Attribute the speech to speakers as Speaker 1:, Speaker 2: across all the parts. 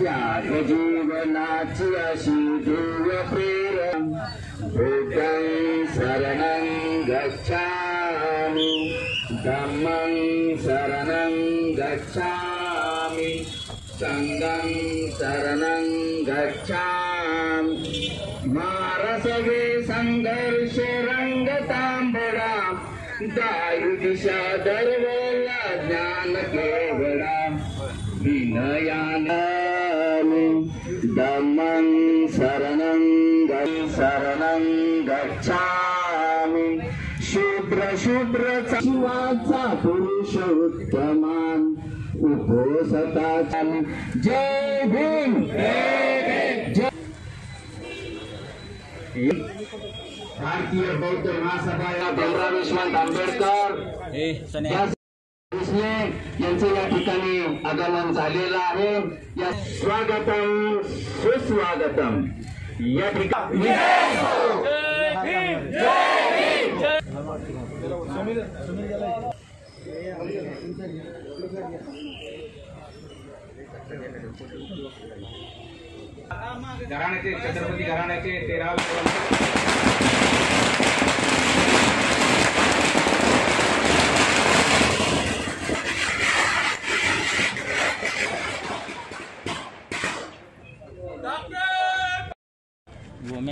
Speaker 1: ्याति जीवनाच्यशी देवं शरणं गच्छामि धर्मं शरणं गच्छामि सङ्गं शरणं गच्छामि। मा रसवे सङ्घर्षरं गताम्बडां गायुदिशादर्व ज्ञान केवळा विनयान दमन शरणं ग- शरणं गच्छामि। शुभ्र शुभ्र शिवाचा पुरुष पुरुषोत्तमान उपोसताचा जय भीम जय भारतीय बौद्ध महासभा या भीमराव यशवंत आंबेडकर यांचं या ठिकाणी आगमन झालेलं आहे. या स्वागतम सुस्वागतम. या ठिकाणी
Speaker 2: घराण्याचे छत्रपती घराण्याचे तेरावे वंश
Speaker 3: अरे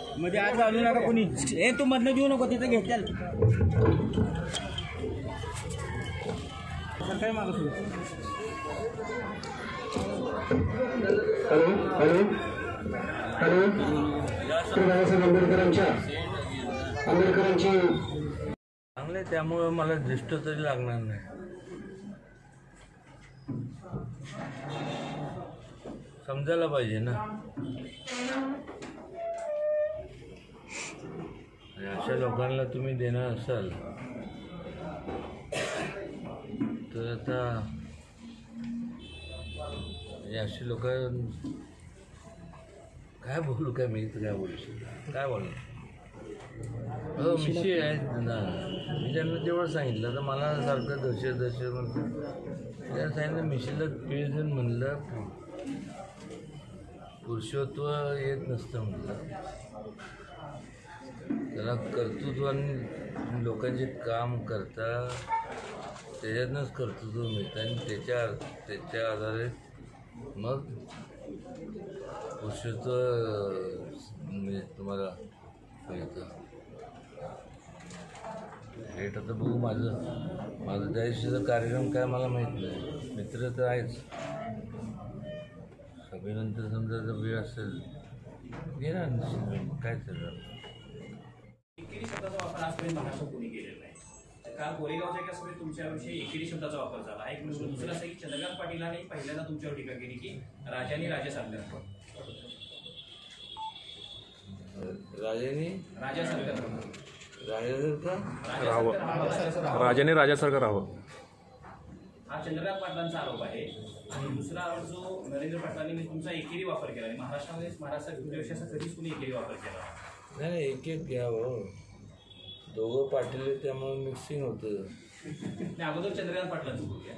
Speaker 3: मध्ये हात घालू नका कोणी. ए तू मधनं देऊ नको तिथं घेत्याल सर काय मागं सुरू
Speaker 1: हॅलो हॅलो. हॅलो. बाबासाहेब आंबेडकरांच्या आंबेडकरांची.
Speaker 4: चांगले त्यामुळं मला दृष्ट तरी लागणार नाही. समजायला पाहिजे ना. अशा लोकांना तुम्ही देणार असाल. तर आता हे अशी लोक काय बोलू काय मी तर काय बोलू शकतो. काय बोलणार? हो मिशी आहेत ना. मी त्यांना तेवढं सांगितलं तर मला सारखं दहशत दहशत म्हणतात. त्यांना सांगितलं मिशीला पिळजून म्हणलं पुरुषत्व येत नसतं म्हणलं. त्याला कर्तृत्वाने लोकांचे काम करता त्याच्यातनंच कर्तृत्व मिळतं आणि त्याच्या त्याच्या आधारे मग पुरुषत्व म्हणजे तुम्हाला मिळतं. रेट आता बघू माझं माझं त्या दिवशीचा कार्यक्रम काय मला माहीत नाही. मित्र तर आहेच. सभेनंतर समजा जर वेळ असेल येणार निश्चित मग काय चालणार
Speaker 5: एकेरी शब्दाचा वापर आजपर्यंत महाराष्ट्रात कोणी केलेला नाही तर काल कोरेगावच्या एका सभेत तुमच्याविषयी एकेरी शब्दाचा वापर झाला. एक म्हणजे दुसरं असं की चंद्रकांत पाटीलांनी पहिल्यांदा तुमच्यावर टीका केली की राजाने राजा सारखं
Speaker 4: राजाने?
Speaker 5: राजा सारखं
Speaker 4: राजासारखा?
Speaker 6: राजाने राजासारखं राहावं.
Speaker 5: हा चंद्रकांत पाटलांचा आरोप आहे. आणि दुसरा आरोप जो नरेंद्र पाटलांनी तुमचा एकेरी वापर केला. आणि महाराष्ट्रामध्ये महाराष्ट्रात कधीच कुणी एकेरी वापर केला
Speaker 4: नाही. नाही एक एक घ्यावं दोघं पाटील त्यामुळे मिक्सिंग होतं.
Speaker 5: अगोदर चंद्रकांत पाटलांचं बोलूया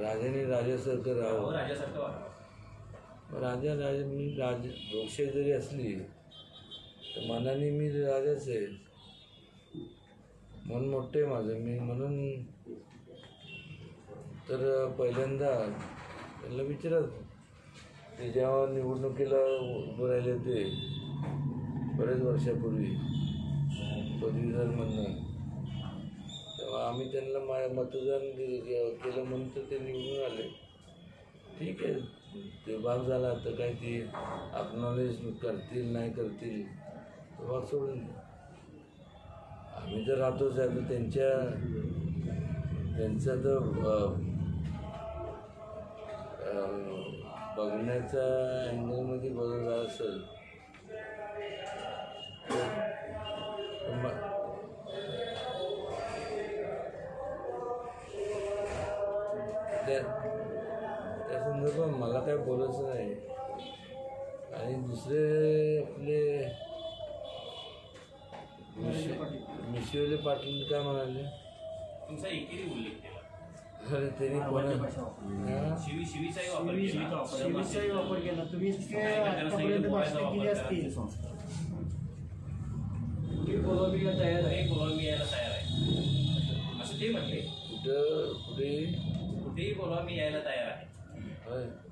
Speaker 4: राजाने राजासारखं राहावं.
Speaker 5: राजासारखं वागावं.
Speaker 4: राजा राजा मी राज दोषे जरी असली तर मनाने मी राजाच आहे. मन मोठं आहे माझं. मी म्हणून तर पहिल्यांदा त्यांना विचारत ते जेव्हा निवडणुकीला उभं राहिले होते बरेच वर्षापूर्वी पदवीधरमधनं तेव्हा आम्ही त्यांना मा मतदान केलं म्हणून तर ते निवडून आले. ठीक आहे. ते भाग झाला तर काय ते अक्नॉलेज करतील नाही करतील तो भाग सोडून आम्ही तर राहतोच आहे. तर त्यांच्या त्यांचा तर बघण्याचा अँगलमध्ये बदल झाला असेल बोलायचं नाही आणि दुसरे आपले मिश- मिशिवले पाटील काय म्हणाले?
Speaker 5: तुमचा एकेरी उल्लेख केला
Speaker 4: अरे त्यांनी कोणा हा?
Speaker 5: शिवी शिवीचाही वापर केला.
Speaker 6: शिवीचाही वापर केला. तुम्ही आतापर्यंत भाषणे केली असतील.
Speaker 5: हे तयार आहे. यायला तयार आहे. असं ते म्हटले
Speaker 4: कुठं कुठे?
Speaker 5: कुठेही बोलावा मी यायला तयार आहे.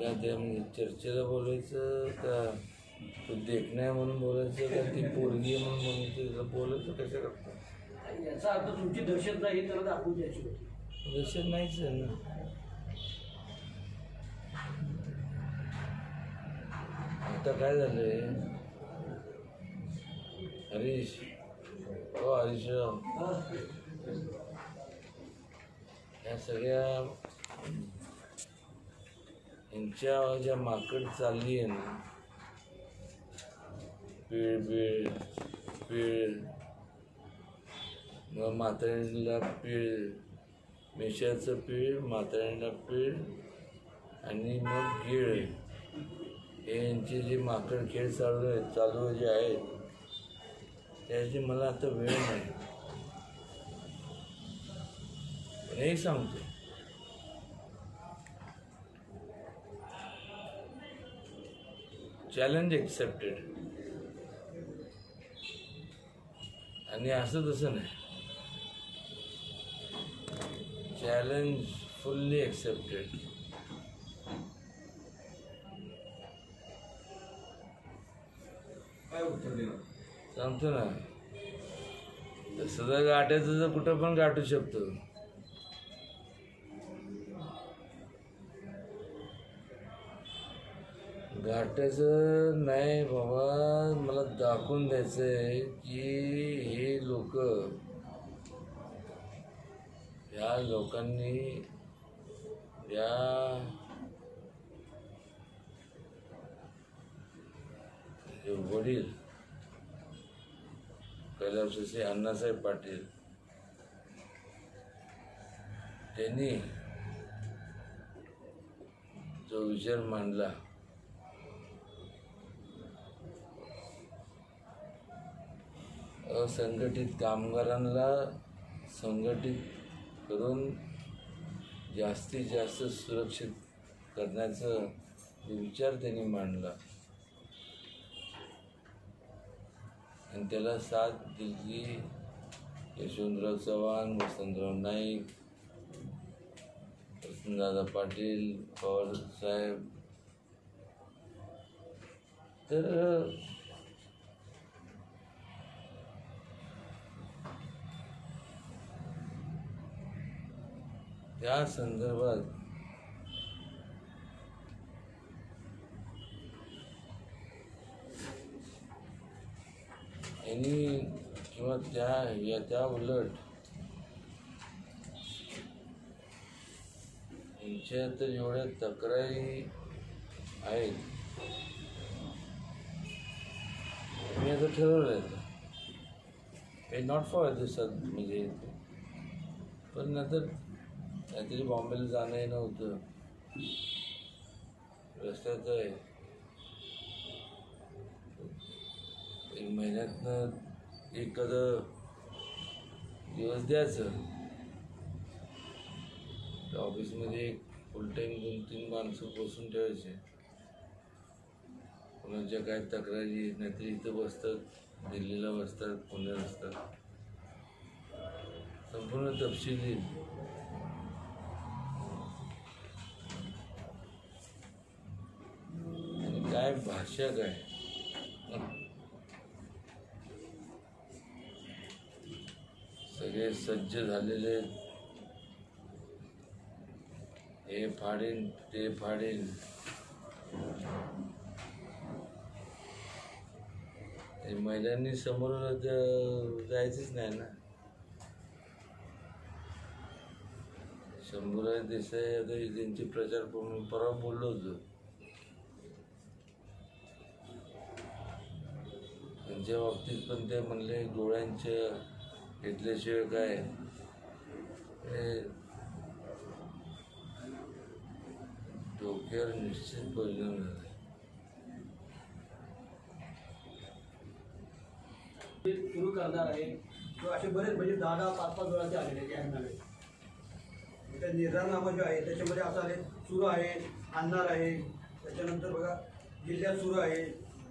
Speaker 4: होय एखाद्या म्हणजे चर्चेला बोलायचं का तो देखणं म्हणून बोलायचं का ती पोरगी म्हणून बोलायचं बोलायचं? कशा करता
Speaker 6: याचा अर्थ तुमची दहशत नाही त्याला दाखवून द्यायची
Speaker 4: दहशत नाहीच आहे ना. आता काय झालंय? हरीश. हो हरीशराव या सगळ्या यांच्या ज्या माकड चालली आहे ना पीळ बीळ पीळ मग म्हाताऱ्यांना पीळ मेशाचं पीळ म्हाताऱ्यांना पीळ आणि मग गिळ हे यांचे जे माकड खेळ चालू आहेत चालू जे आहेत त्याची मला आता वेळ नाही. हे सांगतो. चॅलेंज एक्सेप्टेड आणि असं तसं नाही. चॅलेंज फुल्ली एक्सेप्टेड
Speaker 2: काय उत्तर देणार?
Speaker 4: सांगतो ना. तसं गाठायचं तर कुठं पण गाठू शकतो. गाठायचं नाही बाबा मला दाखवून द्यायचं आहे की हे लोक या लोकांनी या वडील कैलासवासी अण्णासाहेब पाटील त्यांनी जो विचार मांडला असंघटित कामगारांना संघटित करून जास्तीत जास्त सुरक्षित करण्याचा विचार त्यांनी मांडला. आणि त्याला साथ दिली यशवंतराव चव्हाण वसंतराव नाईक दादा पाटील पवार साहेब. तर त्या संदर्भात यांनी किंवा त्या या त्या उलट यांच्या तर एवढ्या तक्रारी आहेत. मी आता ठरवलं आहे हे नॉट फॉर दिवसात म्हणजे पण नंतर काहीतरी बॉम्बेला जाणं येणं होतं. रस्त्याचं आहे. एक महिन्यातनं एखादं दिवस द्यायचं. त्या ऑफिसमध्ये एक फुल टाईम दोन तीन माणसं बसून ठेवायचे. कोणाच्या काय तक्रारी नाहीतरी इथं बसतात दिल्लीला बसतात पुण्यात असतात संपूर्ण तपशील भाषा काय? सगळे सज्ज झालेले हे फाडीन ते फाडीन. हे महिलांनी समोर जायचंच नाही ना. शंभूराज देसाई आता त्यांची प्रचार करून परवा बोललो होतो. त्यांच्या बाबतीत पण ते म्हणले डोळ्यांच्या घेतल्याशिवाय काय? डोक्यावर निश्चित परिणाम झाला
Speaker 6: सुरू करणार आहे. किंवा असे बरेच म्हणजे दहा दहा पाच पाच वेळा ते आलेले ते आणणार आहे त्या निर्धारनामा जो आहे त्याच्यामध्ये असं आले सुरू आहे आणणार आहे. त्याच्यानंतर बघा जिल्ह्यात सुरू आहे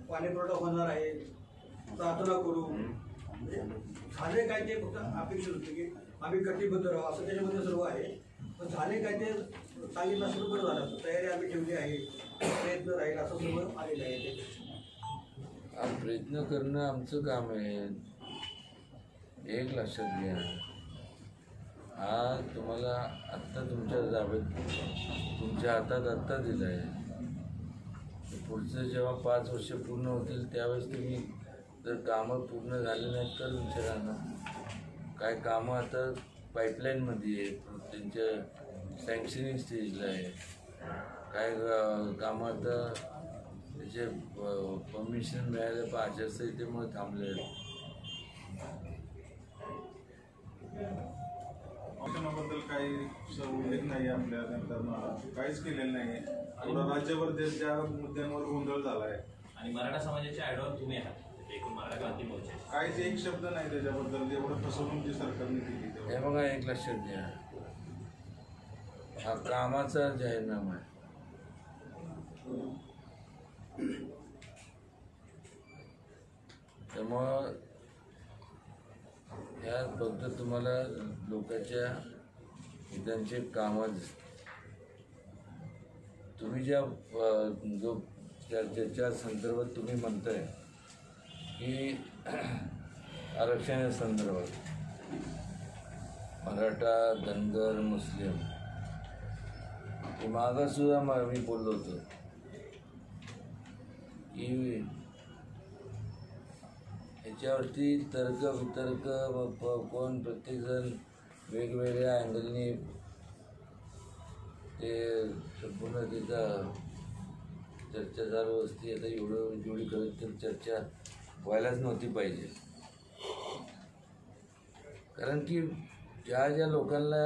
Speaker 6: पाणीपुरवठा होणार आहे. प्रार्थना करू. म्हणजे झाले काय ते फक्त अपेक्षित होते की आम्ही कटिबद्ध राहू असं त्याच्यामध्ये सर्व आहे. पण झाले काय ते सांगितलं असं बरं झालं. तयारी आम्ही ठेवली आहे. प्रयत्न राहील असं सर्व आलेलं आहे ते.
Speaker 4: प्रयत्न करणं आमचं काम आहे. एक लक्षात घ्या. हा तुम्हाला आत्ता तुमच्या ताब्यात तुमच्या हातात आत्ता दिला आहे पुढचं जेव्हा पाच वर्ष पूर्ण होतील त्यावेळेस तुम्ही जर कामं पूर्ण झाले नाहीत तर राहणार काय कामं आता पाईपलाईनमध्ये आहे त्यांच्या सँक्शनिंग स्टेजला आहे काय कामं आता त्याचे परमिशन मिळालं पण आचारसंहितेमुळे थांबले
Speaker 7: शिक्षणाबद्दल काही उल्लेख नाही आपल्या नेत्यांना काहीच केलेलं नाही राज्यभर देश ज्या मुद्द्यांवर गोंधळ झालाय.
Speaker 5: आणि मराठा समाजाचे आयडॉल तुम्ही आहात. एकूण मराठा क्रांती
Speaker 7: काहीच एक शब्द नाही त्याच्याबद्दल एवढं फसवणूक जी सरकारने केली तेवढं.
Speaker 4: हे बघा एक लक्षात घ्या हा कामाचा जाहीरनामा आहे. त्यामुळं यात फक्त तुम्हाला लोकांच्या त्यांचे कामं दिसतात. तुम्ही ज्या जो ज्या ज्याच्या संदर्भात तुम्ही म्हणताय की आरक्षणाच्या संदर्भात मराठा धनगर मुस्लिम हे मागं मी बोललो होतो. की ह्याच्यावरती तर्क वितर्क कोण प्रत्येकजण वेगवेगळ्या अँगलनी ते संपूर्ण त्याचा चर्चा चालू असते. आता एवढं जेवढी करत तर चर्चा व्हायलाच नव्हती पाहिजे. कारण की ज्या ज्या लोकांना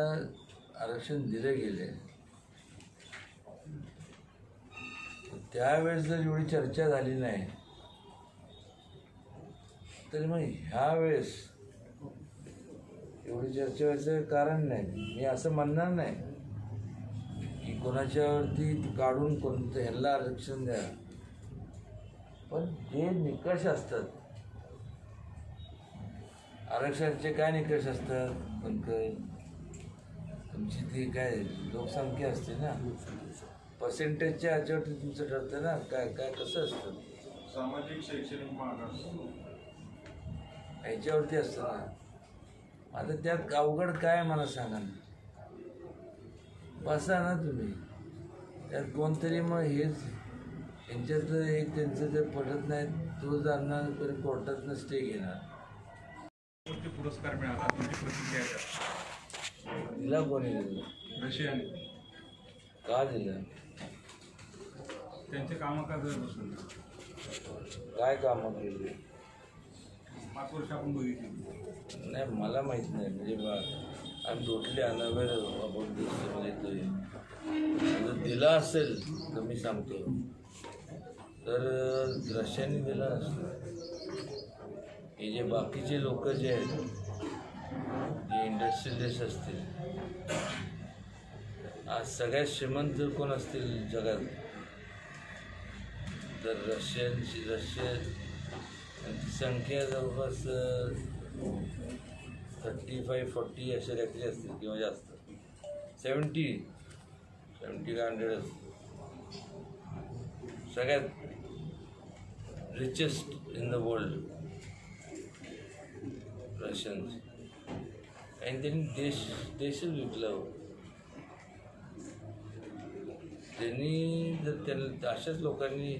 Speaker 4: आरक्षण दिले गेले त्यावेळेस जर एवढी चर्चा झाली नाही तर मग ह्या वेळेस एवढी चर्चा व्हायचं कारण नाही. मी असं म्हणणार नाही की कोणाच्यावरती काढून कोणतं ह्याला आरक्षण द्या. पण जे निकष असतात आरक्षणाचे काय निकष असतात? पण काय तुमची ती काय लोकसंख्या असते ना? पर्सेंटेजच्या ह्याच्यावरती तुमचं ठरतं ना? काय काय कसं असतं?
Speaker 7: सामाजिक शैक्षणिक मागास
Speaker 4: ह्याच्यावरती असतं ना? आता त्यात अवघड काय मला सांगा ना? बसा ना तुम्ही. त्यात कोणतरी मग हेच यांच्यात एक त्यांचं जर पडत नाही तो जाणार तरी कोर्टातनं स्टे घेणार.
Speaker 7: पुरस्कार मिळाला? तुमची प्रतिक्रिया द्या.
Speaker 4: तिला कोणी दिलं?
Speaker 7: रशियन
Speaker 4: का दिलं?
Speaker 7: त्यांचे कामं का
Speaker 4: काय कामं केली?
Speaker 7: आपण बघितली.
Speaker 4: नाही मला माहीत नाही. म्हणजे बा आय टोटली अबाउट दिस म्हणजे दिला असेल तर मी सांगतो. तर रशियाने दिला असतो हे जे बाकीचे लोक जे आहेत जे इंडस्ट्रियलिस्ट असतील आज सगळ्यात श्रीमंत जर कोण असतील जगात तर रशियनची रशियन संख्या जवळपास थर्टी फाय फोर्टी अशा काहीतरी असतील किंवा जास्त. सेवन्टी सेवन्टी का हंड्रेड असतील. सगळ्यात richest in the world Russians आणि त्यांनी देश देशच विकला त्यांनी जर त्यांना अशाच लोकांनी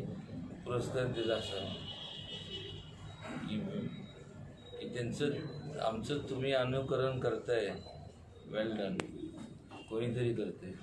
Speaker 4: पुरस्कार दिला असा की की त्यांचं आमचं तुम्ही अनुकरण करताय वेल डन कोणीतरी करते